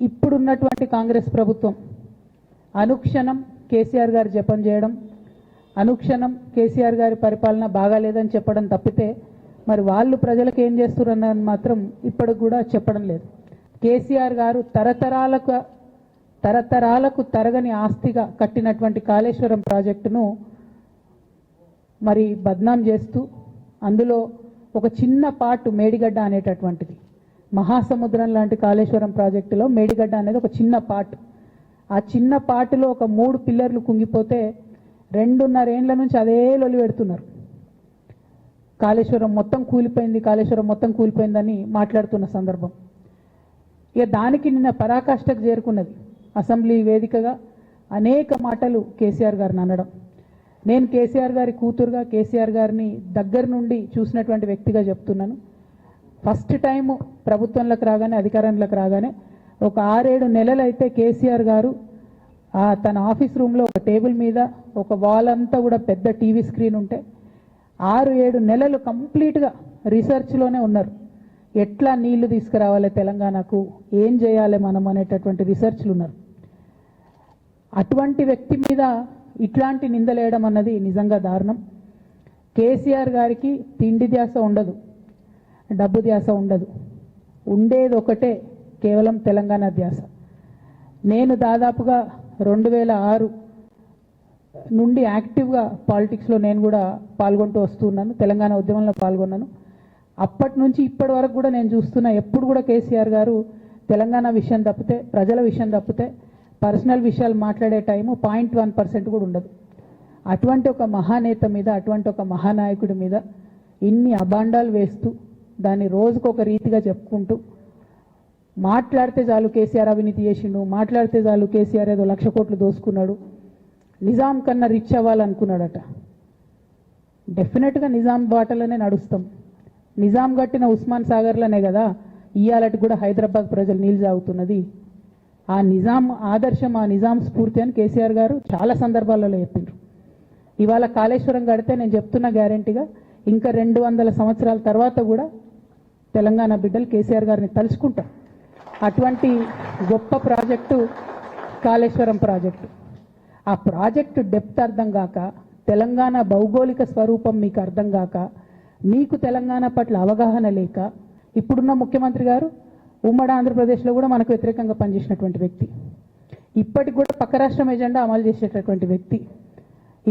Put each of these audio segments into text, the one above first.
ఇప్పుడున్నటువంటి కాంగ్రెస్ ప్రభుత్వం అనుక్షణం కేసీఆర్ గారు జపం చేయడం అనుక్షణం కేసీఆర్ గారి పరిపాలన బాగాలేదని చెప్పడం తప్పితే మరి వాళ్ళు ప్రజలకు ఏం చేస్తున్నారని మాత్రం ఇప్పటికి కూడా చెప్పడం లేదు. కేసీఆర్ గారు తరతరాలకు తరతరాలకు తరగని ఆస్తిగా కట్టినటువంటి కాళేశ్వరం ప్రాజెక్టును మరి బద్నాం చేస్తూ అందులో ఒక చిన్న పార్ట్ మేడిగడ్డ అనేటటువంటిది. మహాసముద్రం లాంటి కాళేశ్వరం ప్రాజెక్టులో మేడిగడ్డ అనేది ఒక చిన్న పార్ట్. ఆ చిన్న పార్టులో ఒక మూడు పిల్లర్లు కుంగిపోతే రెండున్నరేండ్ల నుంచి అదే లొలి పెడుతున్నారు. కాళేశ్వరం మొత్తం కూలిపోయింది కాళేశ్వరం మొత్తం కూలిపోయిందని మాట్లాడుతున్న సందర్భం. ఇక దానికి నిన్న పరాకాష్ఠకు చేరుకున్నది అసెంబ్లీ వేదికగా అనేక మాటలు కేసీఆర్ గారిని అనడం. నేను కేసీఆర్ గారి కూతురుగా కేసీఆర్ గారిని దగ్గర నుండి చూసినటువంటి వ్యక్తిగా చెప్తున్నాను. ఫస్ట్ టైము ప్రభుత్వంలోకి రాగానే అధికారంలోకి రాగానే ఒక ఆరేడు నెలలు అయితే కేసీఆర్ గారు తన ఆఫీస్ రూమ్లో ఒక టేబుల్ మీద ఒక వాల్ అంతా కూడా పెద్ద టీవీ స్క్రీన్ ఉంటే ఆరు ఏడు నెలలు కంప్లీట్గా రీసెర్చ్లోనే ఉన్నారు. ఎట్లా నీళ్ళు తీసుకురావాలి తెలంగాణకు? ఏం చేయాలి మనం అనేటటువంటి రీసెర్చ్లు ఉన్నారు. అటువంటి వ్యక్తి మీద ఇట్లాంటి నిందలేయడం అన్నది నిజంగా దారుణం. కేసీఆర్ గారికి తిండి ధ్యాస ఉండదు. డబ్బు ధ్యాస ఉండదు. ఉండేది ఒకటే కేవలం తెలంగాణ ధ్యాస. నేను దాదాపుగా రెండు వేల ఆరు నుండి యాక్టివ్గా పాలిటిక్స్లో నేను కూడా పాల్గొంటూ వస్తున్నాను. తెలంగాణ ఉద్యమంలో పాల్గొన్నాను. అప్పటి నుంచి ఇప్పటి వరకు కూడా నేను చూస్తున్నా ఎప్పుడు కూడా కేసీఆర్ గారు తెలంగాణ విషయం తప్పితే ప్రజల విషయం తప్పితే పర్సనల్ విషయాలు మాట్లాడే టైము పాయింట్ వన్ పర్సెంట్ కూడా ఉండదు. అటువంటి ఒక మహానేత మీద అటువంటి ఒక మహానాయకుడి మీద ఇన్ని అబాండాలు వేస్తూ దాన్ని రోజుకు ఒక రీతిగా చెప్పుకుంటూ మాట్లాడితే చాలు కేసీఆర్ అవినీతి చేసిండు మాట్లాడితే చాలు కేసీఆర్ ఏదో లక్ష కోట్లు దోసుకున్నాడు. నిజాం కన్నా రిచ్ అవ్వాలనుకున్నాడట. డెఫినెట్గా నిజాం బాటలోనే నడుస్తాం. నిజాం కట్టిన ఉస్మాన్ సాగర్లోనే కదా ఇయ్యాలటి కూడా హైదరాబాద్ ప్రజలు నీళ్ళు సాగుతున్నది ఆ నిజాం ఆదర్శం ఆ నిజాం స్ఫూర్తి అని కేసీఆర్ గారు చాలా సందర్భాలలో చెప్పిండ్రు ఇవాళ కాళేశ్వరం కడితే నేను చెప్తున్న గ్యారంటీగా ఇంకా రెండు వందల సంవత్సరాల తర్వాత కూడా తెలంగాణ బిడ్డలు కేసీఆర్ గారిని తలుచుకుంటారు అటువంటి గొప్ప ప్రాజెక్టు కాళేశ్వరం ప్రాజెక్టు. ఆ ప్రాజెక్టు డెప్త్ అర్థం కాక తెలంగాణ భౌగోళిక స్వరూపం మీకు అర్థం కాక మీకు తెలంగాణ పట్ల అవగాహన లేక ఇప్పుడున్న ముఖ్యమంత్రి గారు ఉమ్మడి ఆంధ్రప్రదేశ్లో కూడా మనకు వ్యతిరేకంగా పనిచేసినటువంటి వ్యక్తి. ఇప్పటికి కూడా పక్క రాష్ట్రం ఎజెండా అమలు చేసేటటువంటి వ్యక్తి.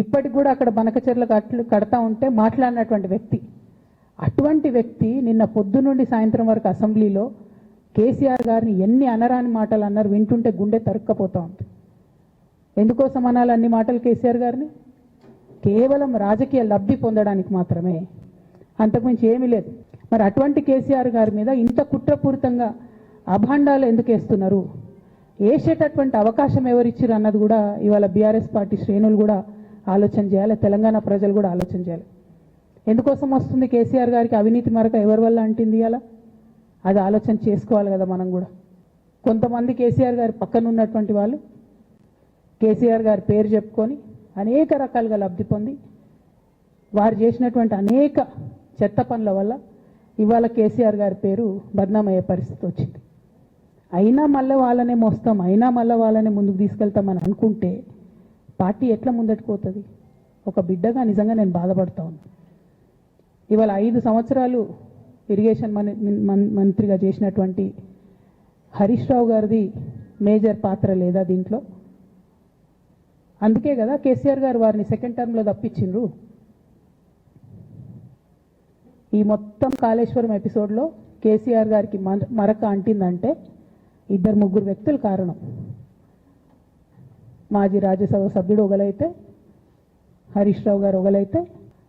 ఇప్పటికి కూడా అక్కడ బనకచెర్ల కట్లు కడతా ఉంటే మాట్లాడినటువంటి వ్యక్తి. అటువంటి వ్యక్తి నిన్న పొద్దు నుండి సాయంత్రం వరకు అసెంబ్లీలో కేసీఆర్ గారిని ఎన్ని అనరాని మాటలు అన్నారు వింటుంటే గుండె తరుక్కపోతా ఉంది. ఎందుకోసం అనాలి అన్ని మాటలు కేసీఆర్ గారిని? కేవలం రాజకీయ లబ్ధి పొందడానికి మాత్రమే. అంతకుమించి ఏమీ లేదు. మరి అటువంటి కేసీఆర్ గారి మీద ఇంత కుట్రపూరితంగా అభాండాలు ఎందుకు వేస్తున్నారు? వేసేటటువంటి అవకాశం ఎవరిచ్చారు అన్నది కూడా ఇవాళ బీఆర్ఎస్ పార్టీ శ్రేణులు కూడా ఆలోచన చేయాలి తెలంగాణ ప్రజలు కూడా ఆలోచన చేయాలి. ఎందుకోసం వస్తుంది కేసీఆర్ గారికి అవినీతి మరక ఎవరి వల్ల అంటింది అలా? అది ఆలోచన చేసుకోవాలి కదా మనం కూడా. కొంతమంది కేసీఆర్ గారి పక్కన ఉన్నటువంటి వాళ్ళు కేసీఆర్ గారి పేరు చెప్పుకొని అనేక రకాలుగా లబ్ధి పొంది వారు చేసినటువంటి అనేక చెత్త పనుల వల్ల ఇవాళ కేసీఆర్ గారి పేరు బద్నామయ్యే పరిస్థితి వచ్చింది. అయినా మళ్ళీ వాళ్ళనే మోస్తాం అయినా మళ్ళీ వాళ్ళనే ముందుకు తీసుకెళ్తామని అనుకుంటే పార్టీ ఎట్లా ముందటికి పోతుంది? ఒక బిడ్డగా నిజంగా నేను బాధపడతా ఉన్నాను ఇవాళ ఐదు సంవత్సరాలు ఇరిగేషన్ మంత్రిగా చేసినటువంటి హరీష్ రావు గారిది మేజర్ పాత్ర లేదా దీంట్లో? అందుకే కదా కేసీఆర్ గారు వారిని సెకండ్ టర్మ్లో తప్పించిండ్రు ఈ మొత్తం కాళేశ్వరం ఎపిసోడ్లో కేసీఆర్ గారికి మరక అంటిందంటే ఇద్దరు ముగ్గురు వ్యక్తులు కారణం. మాజీ రాజ్యసభ సభ్యుడు ఒకలైతే హరీష్ రావు గారు ఒకలైతే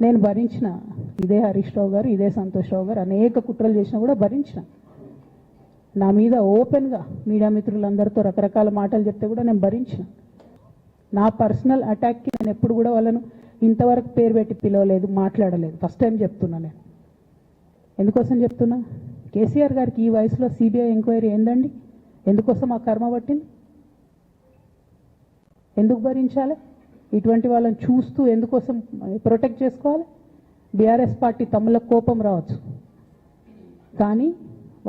నేను భరించిన. ఇదే హరీష్ రావు గారు ఇదే సంతోష్ రావు గారు అనేక కుట్రలు చేసినా కూడా భరించిన. నా మీద ఓపెన్గా మీడియా మిత్రులందరితో రకరకాల మాటలు చెప్తే కూడా నేను భరించిన. నా పర్సనల్ అటాక్కి నేను ఎప్పుడు కూడా వాళ్ళను ఇంతవరకు పేరు పెట్టి పిలవలేదు మాట్లాడలేదు. ఫస్ట్ టైం చెప్తున్నా నేను. ఎందుకోసం చెప్తున్నా? కేసీఆర్ గారికి ఈ వయసులో సిబిఐ ఎంక్వైరీ ఏందండి? ఎందుకోసం ఆ కర్మ పట్టింది? ఎందుకు భరించాలి? ఇటువంటి వాళ్ళని చూస్తూ ఎందుకోసం ప్రొటెక్ట్ చేసుకోవాలి? బీఆర్ఎస్ పార్టీ తమ్ముల కోపం రావచ్చు. కానీ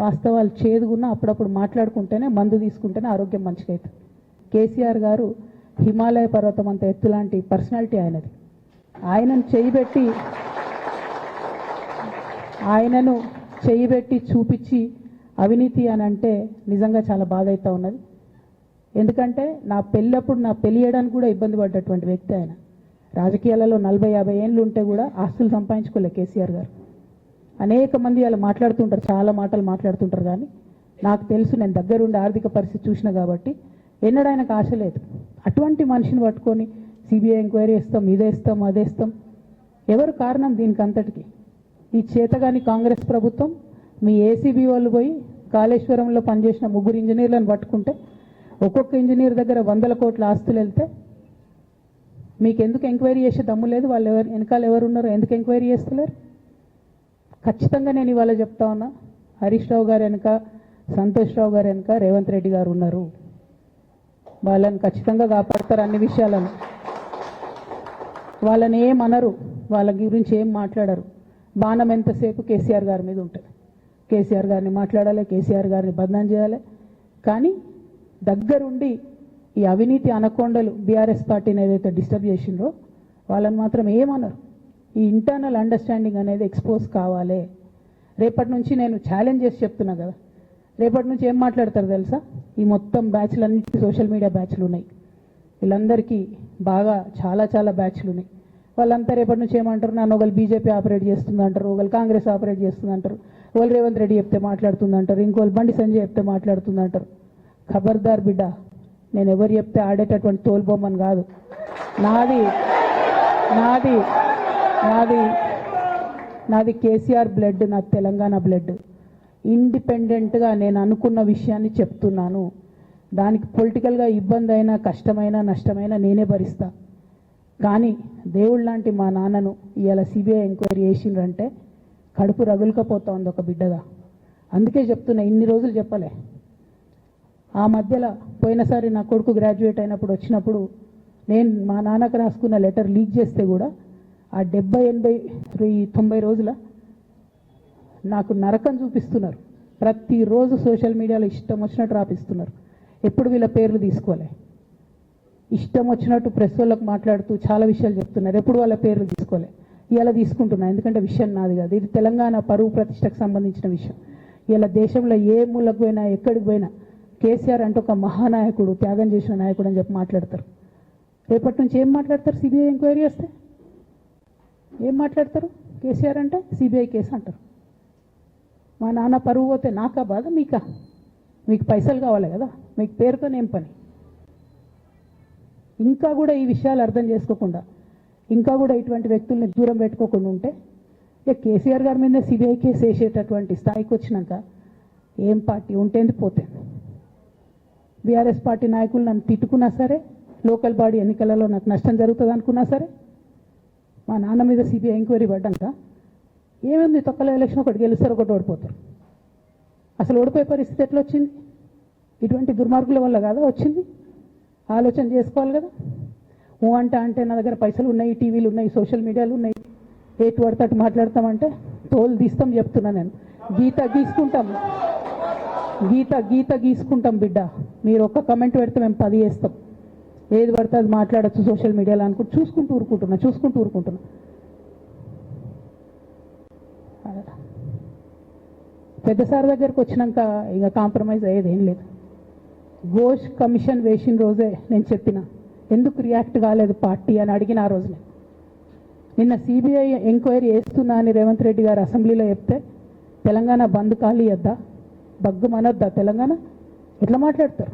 వాస్తవాలు చేదుగున్న అప్పుడప్పుడు మాట్లాడుకుంటేనే మందు తీసుకుంటేనే ఆరోగ్యం మంచిగా అవుతుంది కేసీఆర్ గారు హిమాలయ పర్వతం అంత ఎత్తు లాంటి పర్సనాలిటీ ఆయనది. ఆయనను చేయిబెట్టి ఆయనను చేయిబెట్టి చూపించి అవినీతి అని అంటే నిజంగా చాలా బాధ అవుతూ ఉన్నది. ఎందుకంటే నా పెళ్ళప్పుడు నా పెళ్ళియడానికి కూడా ఇబ్బంది పడ్డటువంటి వ్యక్తి ఆయన. రాజకీయాలలో నలభై యాభై ఏళ్ళు ఉంటే కూడా ఆస్తులు సంపాదించుకోలే కేసీఆర్ గారు. అనేక మంది అలా మాట్లాడుతుంటారు చాలా మాటలు మాట్లాడుతుంటారు కానీ నాకు తెలుసు నేను దగ్గరుండి ఆర్థిక పరిస్థితి చూసిన కాబట్టి ఎన్నడూ ఆయనకు ఆశ లేదు. అటువంటి మనిషిని పట్టుకొని సిబిఐ ఎంక్వైరీ ఇస్తాం ఇదే ఇస్తాం అదే ఇస్తాం. ఎవరు కారణం దీనికి అంతటికి? ఈ చేతగాని కాంగ్రెస్ ప్రభుత్వం మీ ఏసీబీ వాళ్ళు పోయి కాళేశ్వరంలో పనిచేసిన ముగ్గురు ఇంజనీర్లను పట్టుకుంటే ఒక్కొక్క ఇంజనీర్ దగ్గర వందల కోట్ల ఆస్తులు వెళ్తే మీకు ఎందుకు ఎంక్వైరీ చేసే దమ్ము లేదు? వాళ్ళు ఎవరు వెనకాల ఎవరు ఉన్నారో ఎందుకు ఎంక్వైరీ చేస్తలేరు? ఖచ్చితంగా నేను ఇవాళ చెప్తా ఉన్నా హరీష్ రావు గారు వెనక సంతోష్ రావు గారు వెనక రేవంత్ రెడ్డి గారు ఉన్నారు. వాళ్ళని ఖచ్చితంగా కాపాడతారు అన్ని విషయాలను. వాళ్ళని ఏం అనరు వాళ్ళ గురించి ఏం మాట్లాడరు. బాణం ఎంతసేపు కేసీఆర్ గారి మీద ఉంటుంది. కేసీఆర్ గారిని మాట్లాడాలి కేసీఆర్ గారిని బదనాం చేయాలి. కానీ దగ్గరుండి ఈ అవినీతి అనకొండలు బీఆర్ఎస్ పార్టీని ఏదైతే డిస్టర్బ్ చేసిండ్రో వాళ్ళని మాత్రం ఏమనరు. ఈ ఇంటర్నల్ అండర్స్టాండింగ్ అనేది ఎక్స్పోజ్ కావాలి. రేపటి నుంచి నేను ఛాలెంజ్ చేసి చెప్తున్నా కదా. రేపటి నుంచి ఏం మాట్లాడతారు తెలుసా? ఈ మొత్తం బ్యాచ్లు అన్నిటి సోషల్ మీడియా బ్యాచ్లు ఉన్నాయి. వీళ్ళందరికీ బాగా చాలా చాలా బ్యాచ్లు ఉన్నాయి. వాళ్ళంతా రేపటి నుంచి ఏమంటారు? నన్ను ఒకళ్ళు బీజేపీ ఆపరేట్ చేస్తుంది అంటారు ఒకళ్ళు కాంగ్రెస్ ఆపరేట్ చేస్తుంది అంటారు ఒకళ్ళు రేవంత్ రెడ్డి చెప్తే మాట్లాడుతుంది అంటారు ఇంకోళ్ళు బండి సంజయ్ చెప్తే మాట్లాడుతుంది అంటారు. ఖబర్దార్ బిడ్డ నేను ఎవరు చెప్తే ఆడేటటువంటి తోలుబొమ్మని కాదు. నాది నాది నాది నాది కేసీఆర్ బ్లడ్ నా తెలంగాణ బ్లడ్. ఇండిపెండెంట్గా నేను అనుకున్న విషయాన్ని చెప్తున్నాను. దానికి పొలిటికల్గా ఇబ్బంది అయినా కష్టమైనా నష్టమైనా నేనే భరిస్తా. కానీ దేవుడు లాంటి మా నాన్నను ఇవాళ సిబిఐ ఎంక్వైరీ చేసిండ్రంటే కడుపు రగులుకపోతా ఉంది ఒక బిడ్డగా. అందుకే చెప్తున్నా ఇన్ని రోజులు చెప్పలే. ఆ మధ్యలో పోయినసారి నా కొడుకు గ్రాడ్యుయేట్ అయినప్పుడు వచ్చినప్పుడు నేను మా నాన్నకు రాసుకున్న లెటర్ లీక్ చేస్తే కూడా ఆ డెబ్బై ఎనభై తొంభై రోజుల నాకు నరకం చూపిస్తున్నారు. ప్రతిరోజు సోషల్ మీడియాలో ఇష్టం వచ్చినట్టు రాపిస్తున్నారు. ఎప్పుడు వీళ్ళ పేర్లు తీసుకోలే. ఇష్టం వచ్చినట్టు ప్రెస్ వాళ్ళకు మాట్లాడుతూ చాలా విషయాలు చెప్తున్నారు. ఎప్పుడు వాళ్ళ పేర్లు తీసుకోలే. ఇలా తీసుకుంటున్నా ఎందుకంటే విషయం నాది కాదు. ఇది తెలంగాణ పరువు ప్రతిష్టకు సంబంధించిన విషయం. ఇలా దేశంలో ఏ మూలకు పోయినా ఎక్కడికి పోయినా కేసీఆర్ అంటే ఒక మహానాయకుడు త్యాగం చేసిన నాయకుడు అని చెప్పి మాట్లాడతారు. రేపటి నుంచి ఏం మాట్లాడతారు? సిబిఐ ఎంక్వైరీ వస్తే ఏం మాట్లాడతారు? కేసీఆర్ అంటే సిబిఐ కేసు అంటారు. మా నాన్న పరువు పోతే నాకా బాధ మీకా? మీకు పైసలు కావాలి కదా? మీకు పేరుతో ఏం పని? ఇంకా కూడా ఈ విషయాలు అర్థం చేసుకోకుండా ఇంకా కూడా ఇటువంటి వ్యక్తుల్ని దూరం పెట్టుకోకుండా ఉంటే ఇక కేసీఆర్ గారి మీద సిబిఐ కేసు వేసేటటువంటి స్థాయికి వచ్చినాక ఏం పార్టీ ఉంటేంది పోతే బీఆర్ఎస్ పార్టీ నాయకులు నన్ను తిట్టుకున్నా సరే లోకల్ బాడీ ఎన్నికలలో నాకు నష్టం జరుగుతుంది అనుకున్నా సరే మా నాన్న మీద సిబిఐ ఎంక్వైరీ పడ్డాక ఏమేమి తొక్కల ఎలక్షన్ ఒకటి గెలుస్తారు ఒకటి ఓడిపోతారు. అసలు ఓడిపోయే పరిస్థితి ఎట్లా వచ్చింది? ఇటువంటి దుర్మార్గుల వల్ల కాదా వచ్చింది? ఆలోచన చేసుకోవాలి కదా. ఊ అంట అంటే నా దగ్గర పైసలు ఉన్నాయి టీవీలు ఉన్నాయి సోషల్ మీడియాలు ఉన్నాయి. ఏటు పడితే అటు మాట్లాడతామంటే తోలు తీస్తాం చెప్తున్నా నేను. గీత గీసుకుంటాం. గీత గీత గీసుకుంటాం బిడ్డ. మీరు ఒక్క కమెంట్ పెడితే మేము పది వేస్తాం ఏది పడితే అది మాట్లాడచ్చు సోషల్ మీడియాలో అనుకుంటూ చూసుకుంటూ ఊరుకుంటున్నా చూసుకుంటూ ఊరుకుంటున్నా. పెద్ద సార్ దగ్గరకు వచ్చినాక ఇక కాంప్రమైజ్ అయ్యేది ఏం లేదు. ఘోష్ కమిషన్ వేసిన రోజే నేను చెప్పిన ఎందుకు రియాక్ట్ కాలేదు పార్టీ? అని అడిగిన ఆ రోజునే. నిన్న సిబిఐ ఎంక్వైరీ వేస్తున్నా అని రేవంత్ రెడ్డి గారు అసెంబ్లీలో చెప్తే తెలంగాణ బంద్ ఖాళీ వద్దా బగ్గు మనొద్దా? తెలంగాణ? ఎట్లా మాట్లాడతారు?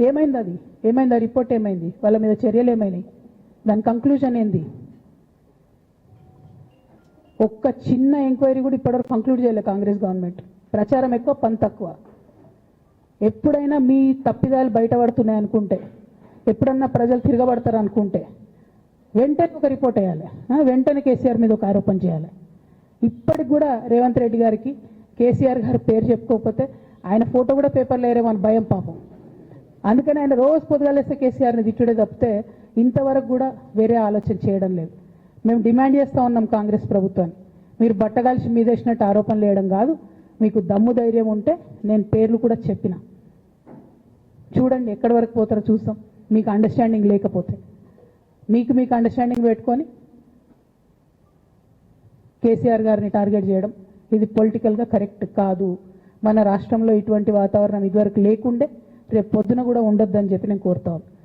ఏమైంది అది? ఏమైంది ఆ రిపోర్ట్ ఏమైంది? వాళ్ళ మీద చర్యలు ఏమైనాయి? దాని కంక్లూజన్ ఏంది? ఒక్క చిన్న ఎంక్వైరీ కూడా ఇప్పటివరకు కంక్లూడ్ చేయలేదు కాంగ్రెస్ గవర్నమెంట్. ప్రచారం ఎక్కువ పని తక్కువ. ఎప్పుడైనా మీ తప్పిదాలు బయటపడుతున్నాయి అనుకుంటే ఎప్పుడన్నా ప్రజలు తిరగబడతారు అనుకుంటే వెంటనే ఒక రిపోర్ట్ వేయాలి. ఆ, వెంటనే కేసీఆర్ మీద ఒక ఆరోపణ చేయాలి. ఇప్పటికి కూడా రేవంత్ రెడ్డి గారికి కేసీఆర్ గారి పేరు చెప్పుకోకపోతే ఆయన ఫోటో కూడా పేపర్లో వేరేమని భయం పాపం. అందుకని ఆయన రోజు పొద్దుగాలేస్తే కేసీఆర్ని తిట్టుడే తప్పితే ఇంతవరకు కూడా వేరే ఆలోచన చేయడం లేదు. మేము డిమాండ్ చేస్తూ ఉన్నాం కాంగ్రెస్ ప్రభుత్వాన్ని. మీరు బట్టగాల్చి మీదేసినట్టు ఆరోపణలు వేయడం కాదు. మీకు దమ్ము ధైర్యం ఉంటే నేను పేర్లు కూడా చెప్పిన. చూడండి ఎక్కడి వరకు పోతారో చూస్తాం. మీకు అండర్స్టాండింగ్ లేకపోతే. మీకు మీకు అండర్స్టాండింగ్ పెట్టుకొని కేసీఆర్ గారిని టార్గెట్ చేయడం ఇది పొలిటికల్గా కరెక్ట్ కాదు. మన రాష్ట్రంలో ఇటువంటి వాతావరణం ఇదివరకు లేకుండే రేపు పొద్దున కూడా ఉండొద్దని చెప్పి నేను కోరుతాను